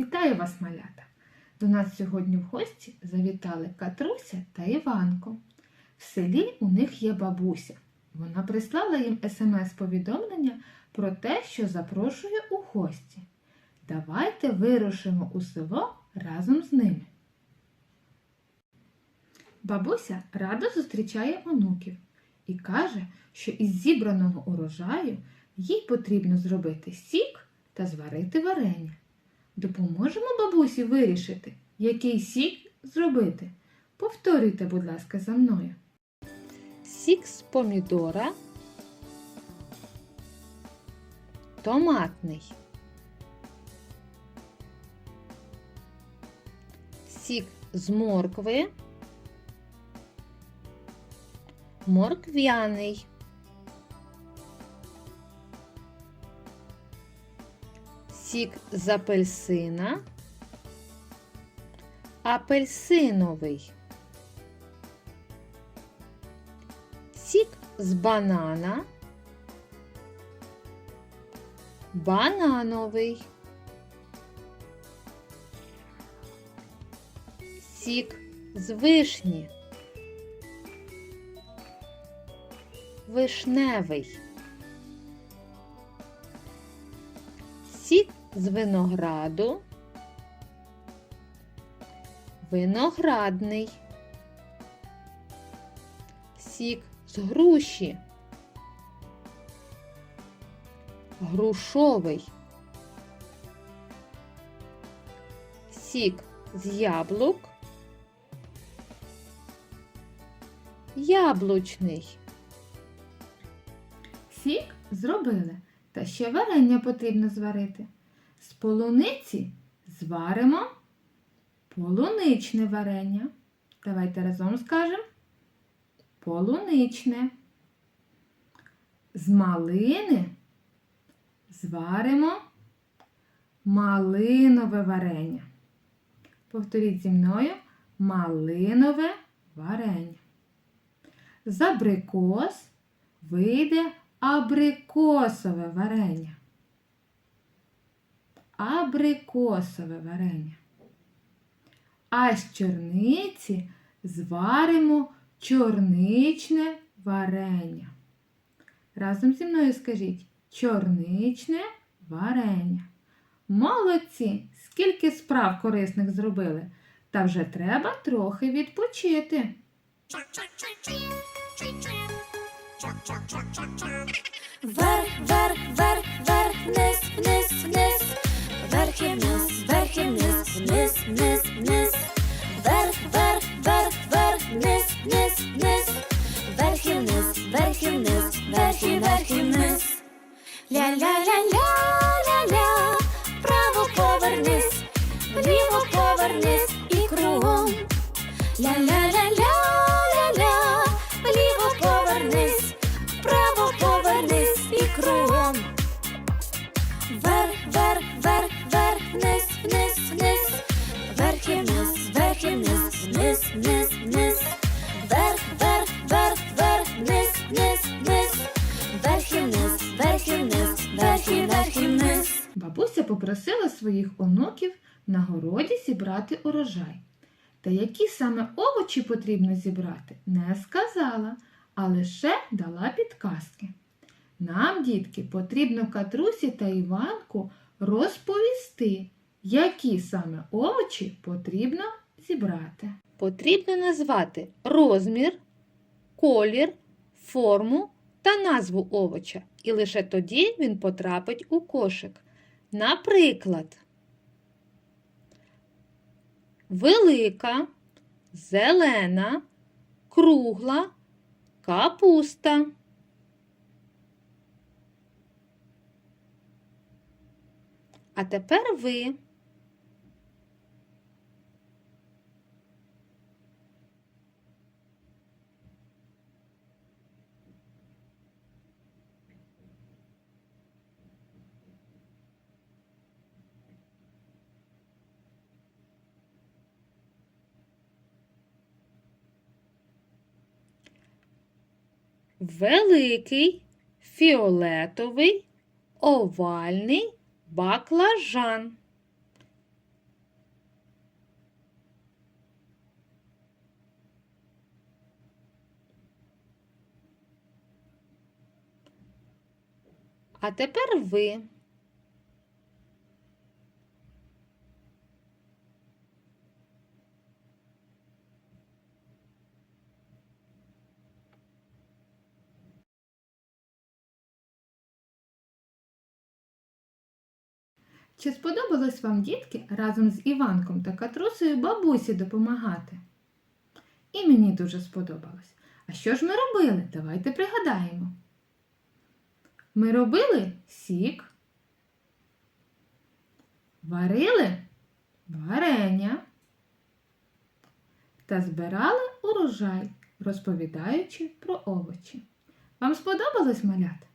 Вітаю вас, малята! До нас сьогодні в гості завітали Катруся та Іванко. В селі у них є бабуся. Вона прислала їм смс-повідомлення про те, що запрошує у гості. Давайте вирушимо у село разом з ними. Бабуся радо зустрічає онуків і каже, що із зібраного урожаю їй потрібно зробити сік та зварити варення. Допоможемо бабусі вирішити, який сік зробити. Повторюйте, будь ласка, за мною. Сік з помідора, томатний. Сік з моркви, морквяний. Сік з апельсина, апельсиновий. Сік з банана, банановий. Сік з вишні, вишневий. Сік з винограду, виноградний, сік з груші, грушовий, сік з яблук, яблучний. Сік зробили. Та ще варення потрібно зварити. З полуниці зваримо полуничне варення. Давайте разом скажемо. Полуничне. З малини зваримо малинове варення. Повторіть зі мною малинове варення. З абрикос вийде абрикосове варення. Абрикосове варення. А з чорниці зваримо чорничне варення. Разом зі мною скажіть чорничне варення. Молодці! Скільки справ корисних зробили, та вже треба трохи відпочити. Вверх, вверх, вверх, вверх, вниз, вниз, вниз, вверх і вниз, вверх і вниз, вниз, вниз, вниз, вверх, вверх, вверх, вверх, вниз, вниз, вниз, вверх і вниз, вверх і вниз, вверх і вверх і вниз. Ля-ля-ля-ля-ля-ля, вниз, вверх і вниз, вверх і вверх і вниз. Бабуся попросила своїх онуків на городі зібрати урожай. Та які саме овочі потрібно зібрати, не сказала, а лише дала підказки. Нам, дітки, потрібно Катрусі та Іванку розповісти, які саме овочі потрібно зібрати. Потрібно назвати розмір, колір, форму та назву овоча, і лише тоді він потрапить у кошик. Наприклад, велика, зелена, кругла, капуста. А тепер ви. великий, фіолетовий, овальний баклажан. А тепер ви. Чи сподобалось вам, дітки, разом з Іванком та Катрусею бабусі допомагати? І мені дуже сподобалось. А що ж ми робили? Давайте пригадаємо. Ми робили сік, варили варення та збирали урожай, розповідаючи про овочі. Вам сподобалось малята?